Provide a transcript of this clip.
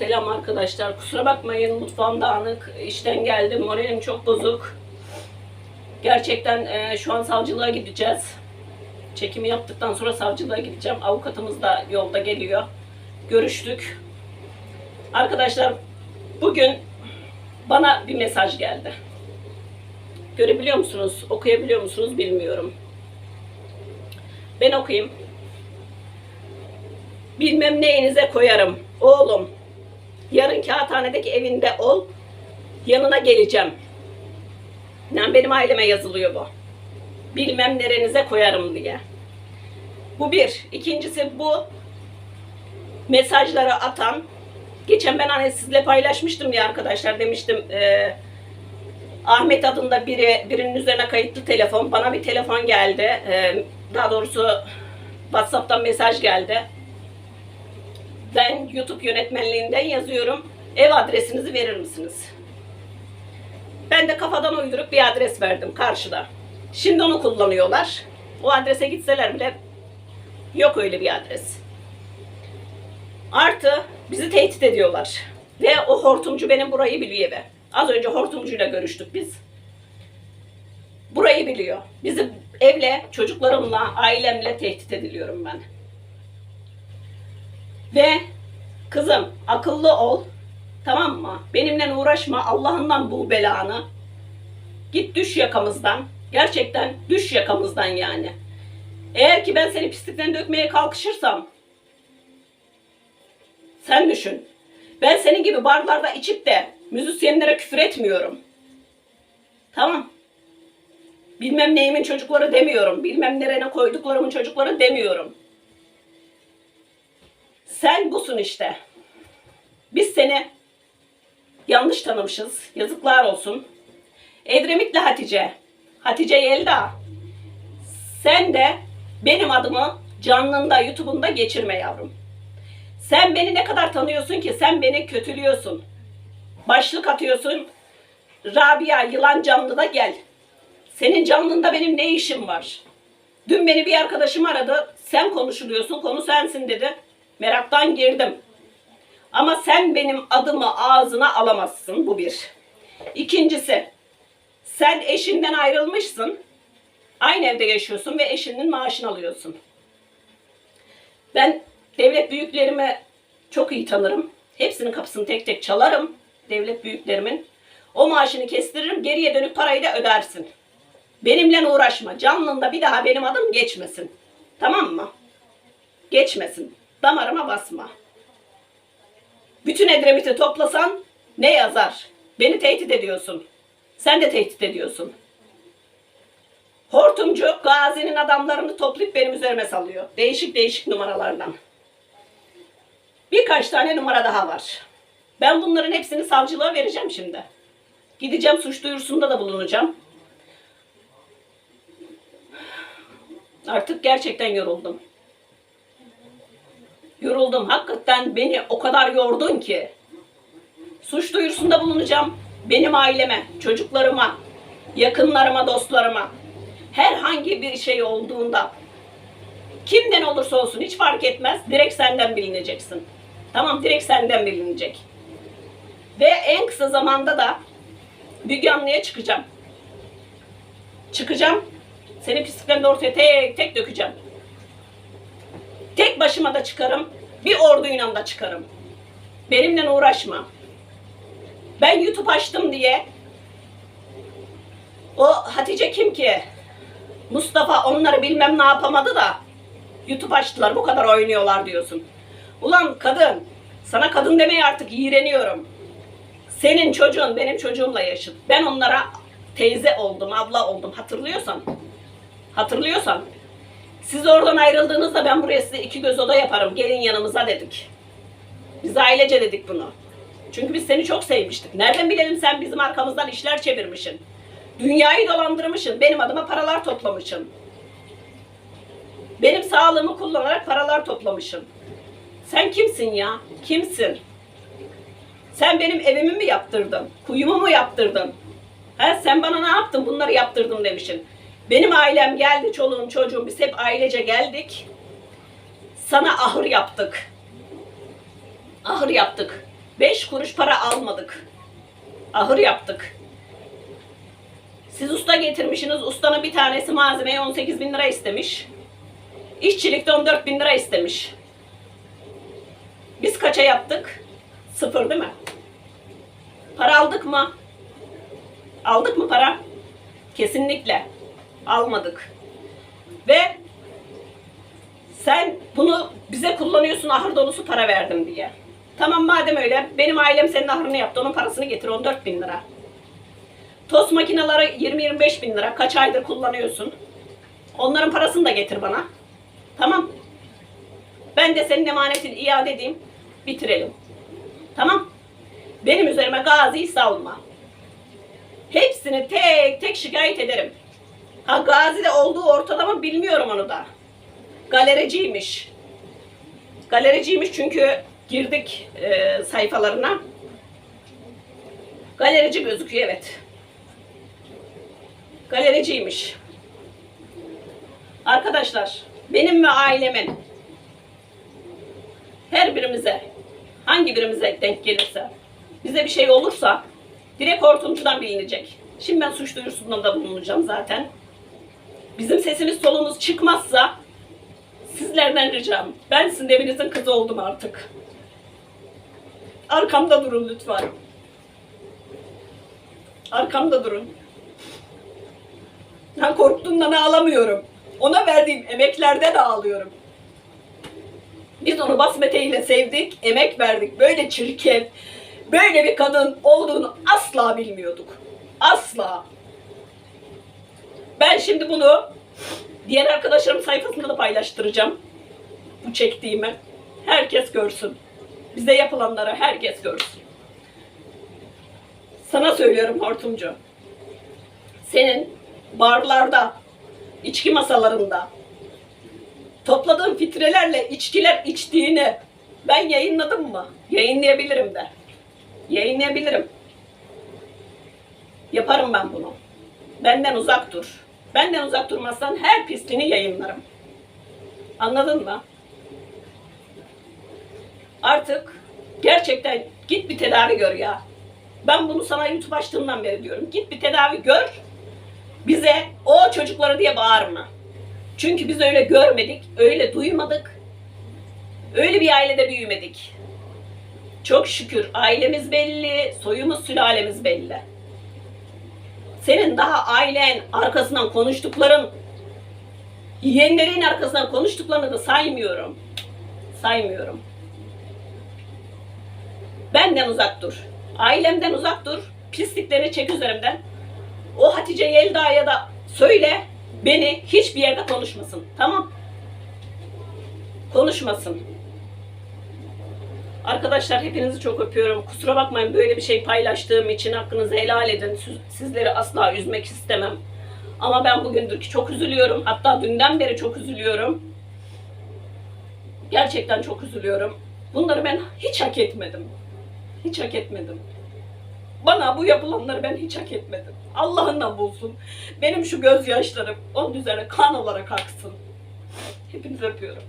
Selam arkadaşlar. Kusura bakmayın mutfağım dağınık. İşten geldim. Moralim çok bozuk. Gerçekten e, şu an savcılığa gideceğiz. Çekimi yaptıktan sonra savcılığa gideceğim. Avukatımız da yolda geliyor. Görüştük. Arkadaşlar bugün bana bir mesaj geldi. Görebiliyor musunuz? Okuyabiliyor musunuz bilmiyorum. Ben okuyayım. Bilmem neyinize koyarım. Oğlum, yarın kağıthanedeki evinde ol. Yanına geleceğim. Yani benim aileme yazılıyor bu. Bilmem nerenize koyarım diye. Bu bir. İkincisi bu mesajları atan. Geçen ben hani sizle paylaşmıştım ya arkadaşlar demiştim. eee, Ahmet adında biri birinin üzerine kayıtlı telefon. Bana bir telefon geldi. Eee, daha doğrusu WhatsApp'tan mesaj geldi. Ben YouTube yönetmenliğinden yazıyorum. Ev adresinizi verir misiniz? Ben de kafadan uydurup bir adres verdim karşıda. Şimdi onu kullanıyorlar. O adrese gitseler bile yok öyle bir adres. Artı bizi tehdit ediyorlar. Ve o hortumcu benim burayı biliyor ve az önce hortumcuyla görüştük biz. Burayı biliyor. Bizi evle, çocuklarımla, ailemle tehdit ediliyorum ben. Ve kızım akıllı ol. Tamam mı? Benimle uğraşma. Allah'ından bul belanı. Git düş yakamızdan. Gerçekten düş yakamızdan yani. Eğer ki ben seni pislikten dökmeye kalkışırsam sen düşün. Ben senin gibi barlarda içip de müzisyenlere küfür etmiyorum. Tamam. Bilmem neyimin çocukları demiyorum. Bilmem nerene koyduklarımın çocukları demiyorum. Sen busun işte. Biz seni yanlış tanımışız. Yazıklar olsun. Edremit'le Hatice. Hatice Yelda. Sen de benim adımı canlında, YouTube'unda geçirme yavrum. Sen beni ne kadar tanıyorsun ki? Sen beni kötülüyorsun. Başlık atıyorsun. Rabia yılan canlıda gel. Senin canlında benim ne işim var? Dün beni bir arkadaşım aradı. Sen konuşuluyorsun, konu sensin dedi. Meraktan girdim. Ama sen benim adımı ağzına alamazsın. Bu bir. İkincisi, sen eşinden ayrılmışsın. Aynı evde yaşıyorsun ve eşinin maaşını alıyorsun. Ben devlet büyüklerimi çok iyi tanırım. Hepsinin kapısını tek tek çalarım. Devlet büyüklerimin. O maaşını kestiririm. Geriye dönüp parayı da ödersin. Benimle uğraşma. Canlında bir daha benim adım geçmesin. Tamam mı? Geçmesin. Damarıma basma. Bütün Edremit'i toplasan ne yazar? Beni tehdit ediyorsun. Sen de tehdit ediyorsun. Hortumcu Gazi'nin adamlarını toplayıp benim üzerime salıyor. Değişik değişik numaralardan. Birkaç tane numara daha var. Ben bunların hepsini savcılığa vereceğim şimdi. Gideceğim suç duyurusunda da bulunacağım. Artık gerçekten yoruldum. Yoruldum. Hakikaten beni o kadar yordun ki. Suç duyurusunda bulunacağım. Benim aileme, çocuklarıma, yakınlarıma, dostlarıma herhangi bir şey olduğunda kimden olursa olsun hiç fark etmez. Direkt senden bilineceksin. Tamam direkt senden bilinecek. Ve en kısa zamanda da Müge çıkacağım. Çıkacağım. Senin pisliklerini ortaya tek tek dökeceğim. Başıma da çıkarım. Bir orduyla da çıkarım. Benimle uğraşma. Ben YouTube açtım diye o Hatice kim ki? Mustafa onları bilmem ne yapamadı da YouTube açtılar bu kadar oynuyorlar diyorsun. Ulan kadın sana kadın demeye artık iğreniyorum. Senin çocuğun benim çocuğumla yaşıt. Ben onlara teyze oldum, abla oldum. Hatırlıyorsan. Hatırlıyorsan. Siz oradan ayrıldığınızda ben buraya size iki göz oda yaparım. Gelin yanımıza dedik. Biz ailece dedik bunu. Çünkü biz seni çok sevmiştik. Nereden bilelim sen bizim arkamızdan işler çevirmişsin. Dünyayı dolandırmışsın. Benim adıma paralar toplamışsın. Benim sağlığımı kullanarak paralar toplamışsın. Sen kimsin ya? Kimsin? Sen benim evimi mi yaptırdın? Kuyumu mu yaptırdın? Ha, sen bana ne yaptın? Bunları yaptırdım demişsin. Benim ailem geldi, çoluğum, çocuğum, biz hep ailece geldik. Sana ahır yaptık. Ahır yaptık. Beş kuruş para almadık. Ahır yaptık. Siz usta getirmişsiniz. Ustanın bir tanesi malzemeye 18 bin lira istemiş. İşçilikte 14 bin lira istemiş. Biz kaça yaptık? Sıfır değil mi? Para aldık mı? Aldık mı para? Kesinlikle. Almadık. Ve sen bunu bize kullanıyorsun ahır dolusu para verdim diye. Tamam madem öyle benim ailem senin ahırını yaptı onun parasını getir 14 bin lira. Tost makineleri 20-25 bin lira kaç aydır kullanıyorsun. Onların parasını da getir bana. Tamam. Ben de senin emanetini iade edeyim. Bitirelim. Tamam. Benim üzerime gaziyi savunma. Hepsini tek tek şikayet ederim. Ha gazi de olduğu ortada bilmiyorum onu da. Galericiymiş. Galericiymiş çünkü girdik e, sayfalarına. Galerici gözüküyor evet. Galericiymiş. Arkadaşlar benim ve ailemin her birimize hangi birimize denk gelirse bize bir şey olursa direkt hortumcudan bilinecek. Şimdi ben suç duyurusundan da bulunacağım zaten. Bizim sesimiz solumuz çıkmazsa sizlerden ricam. Ben sizin evinizin kızı oldum artık. Arkamda durun lütfen. Arkamda durun. Ben korktuğumdan ağlamıyorum. Ona verdiğim emeklerden ağlıyorum. Biz onu basmeteyle sevdik, emek verdik. Böyle çirkin, böyle bir kadın olduğunu asla bilmiyorduk. Asla. Ben şimdi bunu diğer arkadaşlarım sayfasında da paylaştıracağım. Bu çektiğimi. Herkes görsün. Bize yapılanları herkes görsün. Sana söylüyorum hortumcu. Senin barlarda, içki masalarında topladığın fitrelerle içkiler içtiğini ben yayınladım mı? Yayınlayabilirim de. Yayınlayabilirim. Yaparım ben bunu. Benden uzak dur. Benden uzak durmazsan her pisliğini yayınlarım. Anladın mı? Artık gerçekten git bir tedavi gör ya. Ben bunu sana YouTube açtığımdan beri diyorum. Git bir tedavi gör. Bize o çocukları diye bağırma. Çünkü biz öyle görmedik, öyle duymadık. Öyle bir ailede büyümedik. Çok şükür ailemiz belli, soyumuz sülalemiz belli. Senin daha ailen arkasından konuştukların, yeğenlerin arkasından konuştuklarını da saymıyorum. Saymıyorum. Benden uzak dur. Ailemden uzak dur. Pisliklerini çek üzerimden. O Hatice Yelda'ya da söyle beni hiçbir yerde konuşmasın. Tamam? Konuşmasın. Arkadaşlar hepinizi çok öpüyorum. Kusura bakmayın böyle bir şey paylaştığım için hakkınızı helal edin. Siz- Sizleri asla üzmek istemem. Ama ben bugündür ki çok üzülüyorum. Hatta dünden beri çok üzülüyorum. Gerçekten çok üzülüyorum. Bunları ben hiç hak etmedim. Hiç hak etmedim. Bana bu yapılanları ben hiç hak etmedim. Allah'ından bulsun. Benim şu gözyaşlarım onun üzerine kan olarak aksın. Hepinizi öpüyorum.